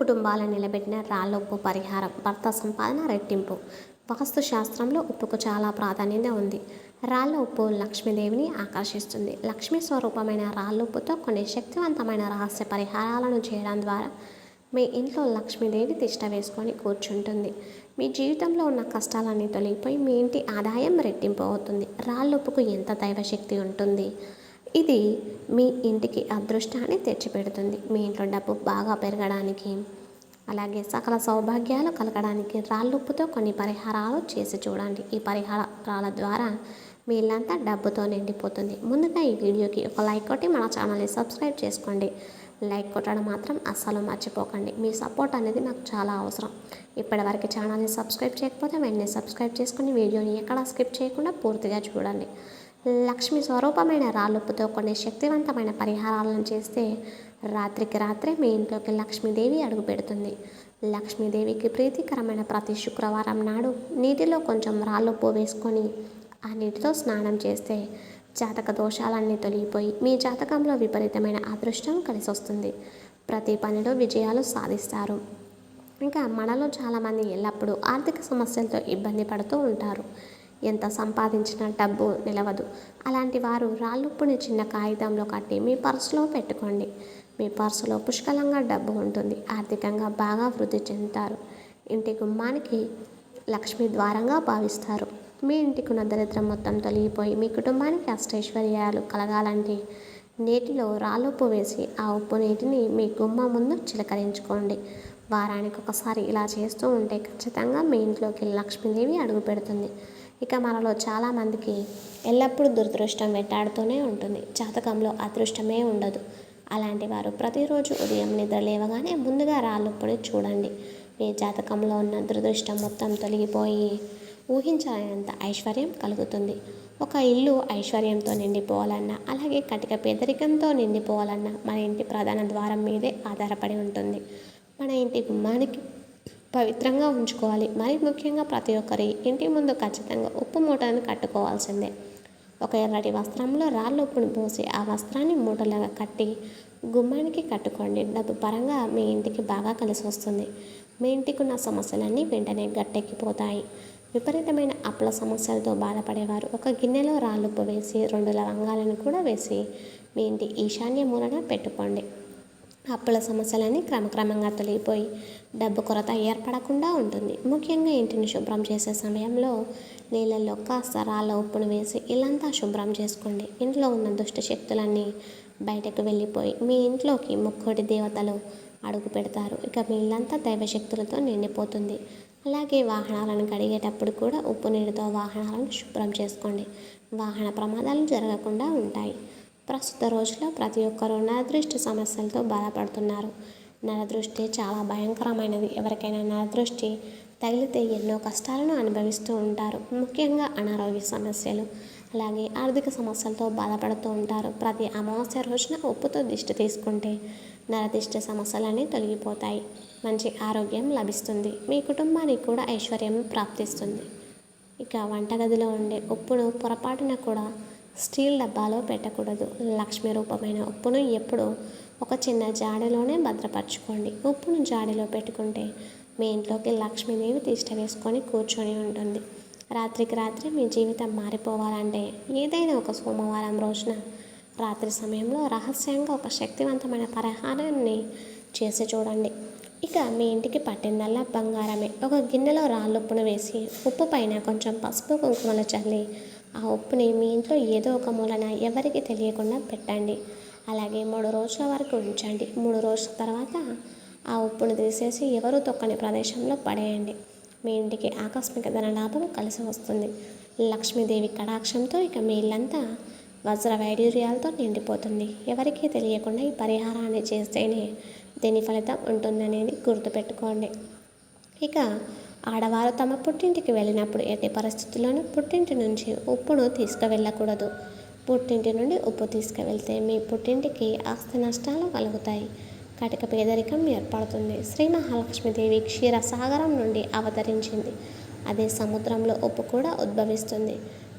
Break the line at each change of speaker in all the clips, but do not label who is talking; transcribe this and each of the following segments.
కుటుంబాలను నిలబెట్టిన రాళ్ళొప్పు పరిహారం భర్త సంపాదన రెట్టింపు. వాస్తు శాస్త్రంలో ఉప్పుకు చాలా ప్రాధాన్యత ఉంది. రాళ్ళ ఉప్పు లక్ష్మీదేవిని ఆకర్షిస్తుంది. లక్ష్మీ స్వరూపమైన రాళ్ళ ఉప్పుతో కొన్ని శక్తివంతమైన రహస్య పరిహారాలను చేయడం ద్వారా మీ ఇంట్లో లక్ష్మీదేవి తిష్ట వేసుకొని కూర్చుంటుంది. మీ జీవితంలో ఉన్న కష్టాలన్నీ తొలగిపోయి మీ ఇంటి ఆదాయం రెట్టింపు అవుతుంది. రాళ్ళుప్పుకు ఎంత దైవశక్తి ఉంటుంది? ఇది మీ ఇంటికి అదృష్టాన్ని తెచ్చిపెడుతుంది. మీ ఇంట్లో డబ్బు బాగా పెరగడానికి అలాగే సకల సౌభాగ్యాలు కలగడానికి రాళ్ళుప్పుతో కొన్ని పరిహారాలు చేసి చూడండి. ఈ పరిహారాల ద్వారా మీ ఇల్లంతా డబ్బుతో నిండిపోతుంది. ముందుగా ఈ వీడియోకి ఒక లైక్ కొట్టి మన ఛానల్ని సబ్స్క్రైబ్ చేసుకోండి. లైక్ కొట్టడం మాత్రం అస్సలు మర్చిపోకండి. మీ సపోర్ట్ అనేది నాకు చాలా అవసరం. ఇప్పటివరకు ఛానల్ని సబ్స్క్రైబ్ చేయకపోతే వెంటనే సబ్స్క్రైబ్ చేసుకుని వీడియోని ఎక్కడా స్కిప్ చేయకుండా పూర్తిగా చూడండి. లక్ష్మి స్వరూపమైన రాళ్ళుప్పుతో కొన్ని శక్తివంతమైన పరిహారాలను చేస్తే రాత్రికి రాత్రే మీ ఇంట్లోకి లక్ష్మీదేవి అడుగు పెడుతుంది. లక్ష్మీదేవికి ప్రీతికరమైన ప్రతి శుక్రవారం నాడు నీటిలో కొంచెం రాళ్ళుప్పు వేసుకొని ఆ నీటితో స్నానం చేస్తే జాతక దోషాలన్నీ తొలగిపోయి మీ జాతకంలో విపరీతమైన అదృష్టం కలిసి వస్తుంది ప్రతి పనిలో విజయాలు సాధిస్తారు. ఇంకా మనలో చాలామంది ఎల్లప్పుడూ ఆర్థిక సమస్యలతో ఇబ్బంది పడుతూ ఉంటారు. ఎంత సంపాదించిన డబ్బు నిలవదు. అలాంటి వారు రాళ్ళుప్పుని చిన్న కాగితంలో కట్టి మీ పర్సులో పెట్టుకోండి. మీ పర్సులో పుష్కలంగా డబ్బు ఉంటుంది. ఆర్థికంగా బాగా వృద్ధి చెందుతారు. ఇంటి గుమ్మానికి లక్ష్మి ద్వారంగా భావిస్తారు. మీ ఇంటికి ఉన్న దరిద్రం మొత్తం తొలగిపోయి మీ కుటుంబానికి అష్టైశ్వర్యాలు కలగాలంటే నీటిలో రాళ్ళుప్పు వేసి ఆ ఉప్పు నీటిని మీ గుమ్మ ముందు చిలకరించుకోండి. వారానికి ఒకసారి ఇలా చేస్తూ ఉంటే ఖచ్చితంగా మీ ఇంట్లోకి లక్ష్మీదేవి అడుగు పెడుతుంది. ఇక మనలో చాలామందికి ఎల్లప్పుడూ దురదృష్టం వెంటాడుతూనే ఉంటుంది. జాతకంలో అదృష్టమే ఉండదు. అలాంటి వారు ప్రతిరోజు ఉదయం నిద్ర లేవగానే ముందుగా రాళ్ళుప్పుని చూడండి. మీ జాతకంలో ఉన్న దురదృష్టం మొత్తం తొలగిపోయి ఊహించలేనంత ఐశ్వర్యం కలుగుతుంది. ఒక ఇల్లు ఐశ్వర్యంతో నిండిపోవాలన్నా అలాగే కటిక పేదరికంతో నిండిపోవాలన్నా మన ఇంటి ప్రధాన ద్వారం మీదే ఆధారపడి ఉంటుంది. మన ఇంటి గుమ్మానికి పవిత్రంగా ఉంచుకోవాలి. మరి ముఖ్యంగా ప్రతి ఒక్కరి ఇంటి ముందు ఖచ్చితంగా ఉప్పు మూటను కట్టుకోవాల్సిందే. ఒక ఎర్రటి వస్త్రంలో రాళ్ళు ఉప్పును పోసి ఆ వస్త్రాన్ని మూటలాగా కట్టి గుమ్మానికి కట్టుకోండి. డబ్బు పరంగా మీ ఇంటికి బాగా కలిసి వస్తుంది. మీ ఇంటికి ఉన్న సమస్యలన్నీ వెంటనే గట్టెక్కిపోతాయి. విపరీతమైన అప్పుల సమస్యలతో బాధపడేవారు. ఒక గిన్నెలో రాళ్ళుప్పు వేసి రెండు లవంగాలను కూడా వేసి మీ ఇంటి ఈశాన్య మూలన పెట్టుకోండి. అప్పుల సమస్యలన్నీ క్రమక్రమంగా తొలగిపోయి డబ్బు కొరత ఏర్పడకుండా ఉంటుంది. ముఖ్యంగా ఇంటిని శుభ్రం చేసే సమయంలో నీళ్ళల్లో కాస్త రాళ్ళ ఉప్పును వేసి ఇల్లంతా శుభ్రం చేసుకోండి. ఇంట్లో ఉన్న దుష్ట శక్తులన్నీ బయటకు వెళ్ళిపోయి మీ ఇంట్లోకి ముక్కోటి దేవతలు అడుగు పెడతారు. ఇక మీ ఇల్లంతా దైవశక్తులతో నిండిపోతుంది. అలాగే వాహనాలను కడిగేటప్పుడు కూడా ఉప్పు నీటితో వాహనాలను శుభ్రం చేసుకోండి. వాహన ప్రమాదాలు జరగకుండా ఉంటాయి. ప్రస్తుత రోజుల్లో ప్రతి ఒక్కరూ నరదృష్టి సమస్యలతో బాధపడుతున్నారు. నరదృష్టి చాలా భయంకరమైనది. ఎవరికైనా నరదృష్టి తగిలితే ఎన్నో కష్టాలను అనుభవిస్తూ ఉంటారు. ముఖ్యంగా అనారోగ్య సమస్యలు అలాగే ఆర్థిక సమస్యలతో బాధపడుతూ ఉంటారు. ప్రతి అమావాస్య రోజున ఉప్పుతో దిష్టి తీసుకుంటే నరదిష్ట సమస్యలన్నీ తొలగిపోతాయి. మంచి ఆరోగ్యం లభిస్తుంది. మీ కుటుంబానికి కూడా ఐశ్వర్యం ప్రాప్తిస్తుంది. ఇక వంటగదిలో ఉండే ఉప్పును పొరపాటున కూడా స్టీల్ డబ్బాలో పెట్టకూడదు. లక్ష్మి రూపమైన ఉప్పును ఎప్పుడు ఒక చిన్న జాడీలోనే భద్రపరచుకోండి. ఉప్పును జాడీలో పెట్టుకుంటే మీ ఇంట్లోకి లక్ష్మీదేవి తిష్ట వేసుకొని కూర్చొని ఉంటుంది. రాత్రికి రాత్రి మీ జీవితం మారిపోవాలంటే ఏదైనా ఒక సోమవారం రోజున రాత్రి సమయంలో రహస్యంగా ఒక శక్తివంతమైన పరిహారాన్ని చేసి చూడండి. ఇక మీ ఇంటికి పట్టిందల్లా బంగారమే. ఒక గిన్నెలో రాళ్ళుప్పును వేసి ఉప్పు పైన కొంచెం పసుపు కుంకుమలు చల్లి ఆ ఉప్పుని మీ ఇంట్లో ఏదో ఒక మూలన ఎవరికి తెలియకుండా పెట్టండి. అలాగే మూడు రోజుల వరకు ఉంచండి. మూడు రోజుల తర్వాత ఆ ఉప్పును తీసేసి ఎవరు తొక్కని ప్రదేశంలో పడేయండి. మీ ఇంటికి ఆకస్మిక ధనలాభం కలిసి వస్తుంది. లక్ష్మీదేవి కటాక్షంతో ఇక మీ ఇల్లంతా వజ్ర వైడూర్యాలతో నిండిపోతుంది. ఎవరికీ తెలియకుండా ఈ పరిహారాన్ని చేస్తేనే దీని ఫలితం ఉంటుందనేది గుర్తుపెట్టుకోండి. ఇక ఆడవారు తమ పుట్టింటికి వెళ్ళినప్పుడు ఎట్టి పరిస్థితుల్లోనూ పుట్టింటి నుంచి ఉప్పును తీసుకువెళ్ళకూడదు. పుట్టింటి నుండి ఉప్పు తీసుకువెళ్తే మీ పుట్టింటికి ఆస్తి నష్టాలు కలుగుతాయి. కటిక పేదరికం ఏర్పడుతుంది. శ్రీ మహాలక్ష్మీదేవి క్షీరసాగరం నుండి అవతరించింది. అదే సముద్రంలో ఉప్పు కూడా ఉద్భవిస్తుంది.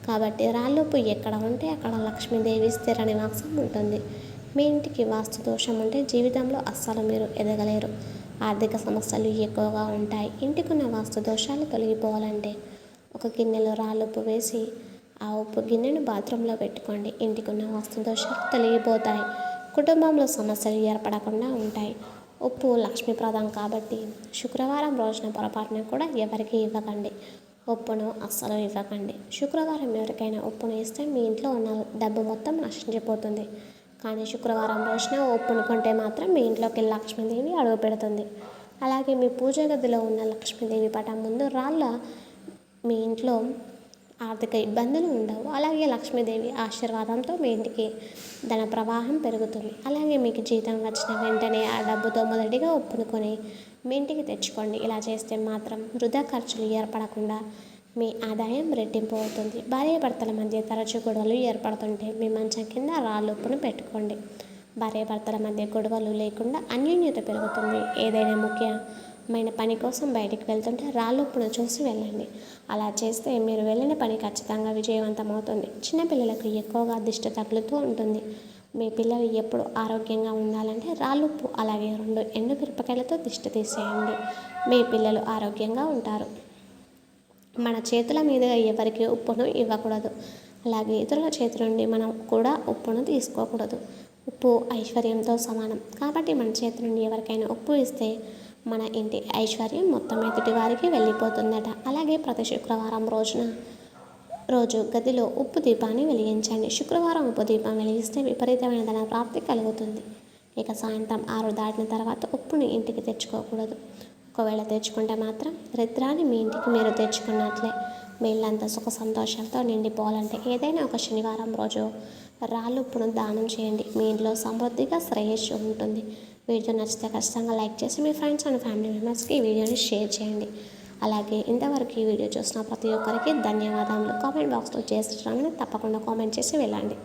కాబట్టి రాళ్ళుప్పు ఎక్కడ ఉంటే అక్కడ లక్ష్మీదేవి స్థిర నివాసం ఉంటుంది. మీ ఇంటికి వాస్తు దోషం ఉంటే జీవితంలో అస్సలు మీరు ఎదగలేరు. ఆర్థిక సమస్యలు ఎక్కువగా ఉంటాయి. ఇంటికున్న వాస్తు దోషాలు తొలగిపోవాలంటే ఒక గిన్నెలో రాళ్ళు ఉప్పు వేసి ఆ ఉప్పు గిన్నెను బాత్రూంలో పెట్టుకోండి. ఇంటికున్న వాస్తు దోషాలు తొలగిపోతాయి. కుటుంబంలో సమస్యలు ఏర్పడకుండా ఉంటాయి. ఉప్పు లక్ష్మీప్రదం కాబట్టి శుక్రవారం రోజున పొరపాటున కూడా ఎవరికి ఇవ్వకండి. ఉప్పును అస్సలు ఇవ్వకండి. శుక్రవారం ఎవరికైనా ఉప్పును ఇస్తే మీ ఇంట్లో ఉన్న డబ్బు మొత్తం నశించిపోతుంది. కానీ శుక్రవారం రోజున ఉప్పును మాత్రం మీ ఇంట్లోకి లక్ష్మీదేవి అడుగు పెడుతుంది. అలాగే మీ పూజ గదిలో ఉన్న లక్ష్మీదేవి పటం ముందు రాళ్ళ మీ ఇంట్లో ఆర్థిక ఇబ్బందులు ఉండవు. అలాగే లక్ష్మీదేవి ఆశీర్వాదంతో మీ ఇంటికి ధన ప్రవాహం పెరుగుతుంది. అలాగే మీకు జీతం వచ్చిన వెంటనే ఆ డబ్బుతో మొదటిగా ఒప్పుకొని మీ ఇంటికి తెచ్చుకోండి. ఇలా చేస్తే మాత్రం వృధా ఖర్చులు ఏర్పడకుండా మీ ఆదాయం రెట్టింపు అవుతుంది భార్యాభర్తల మధ్య తరచు గొడవలు ఏర్పడుతుంటే మీ మంచం కింద రాళ్ళు ఉప్పును పెట్టుకోండి. భార్యాభర్తల మధ్య గొడవలు లేకుండా అన్యోన్యత పెరుగుతుంది. ఏదైనా ముఖ్యమైన పని కోసం బయటికి వెళ్తుంటే రాళ్ళు ఉప్పును చూసి వెళ్ళండి. అలా చేస్తే మీరు వెళ్ళిన పని ఖచ్చితంగా విజయవంతమవుతుంది. చిన్నపిల్లలకు ఎక్కువగా దిష్టి తగులుతూ ఉంటుంది. మీ పిల్లలు ఎప్పుడు ఆరోగ్యంగా ఉండాలంటే రాళ్ళుప్పు అలాగే రెండు ఎండు మిరపకాయలతో దిష్టి తీసేయండి. మీ పిల్లలు ఆరోగ్యంగా ఉంటారు. మన చేతుల మీద ఎవరికి ఉప్పును ఇవ్వకూడదు. అలాగే ఇతరుల చేతి నుండి మనం కూడా ఉప్పును తీసుకోకూడదు. ఉప్పు ఐశ్వర్యంతో సమానం. కాబట్టి మన చేతి నుండి ఎవరికైనా ఉప్పు ఇస్తే మన ఇంటి ఐశ్వర్యం మొత్తం ఎదుటి వారికి వెళ్ళిపోతుందట. అలాగే ప్రతి శుక్రవారం రోజున రోజు గదిలో ఉప్పు దీపాన్ని వెలిగించండి. శుక్రవారం ఉప్పు దీపం వెలిగిస్తే విపరీతమైన ధన ప్రాప్తి కలుగుతుంది. ఇక సాయంత్రం ఆరు దాటిన తర్వాత ఉప్పుని ఇంటికి తెచ్చుకోకూడదు. ఒకవేళ తెచ్చుకుంటే మాత్రం రిద్రాన్ని మీ ఇంటికి మీరు తెచ్చుకున్నట్లే. మీ ఇల్లంతా సుఖ సంతోషాలతో నిండిపోవాలంటే ఏదైనా ఒక శనివారం రోజు రాళ్ళు ఉప్పును దానం చేయండి. మీ ఇంట్లో సమృద్ధిగా శ్రేయస్సు ఉంటుంది. వీడియో నచ్చితే ఖచ్చితంగా లైక్ చేసి మీ ఫ్రెండ్స్ అండ్ ఫ్యామిలీ మెంబర్స్కి ఈ వీడియోని షేర్ చేయండి. అలాగే ఇంతవరకు ఈ వీడియో చూసిన ప్రతి ఒక్కరికి ధన్యవాదాలు కామెంట్ బాక్స్లో చేసి తప్పకుండా కామెంట్ చేసి వెళ్ళండి.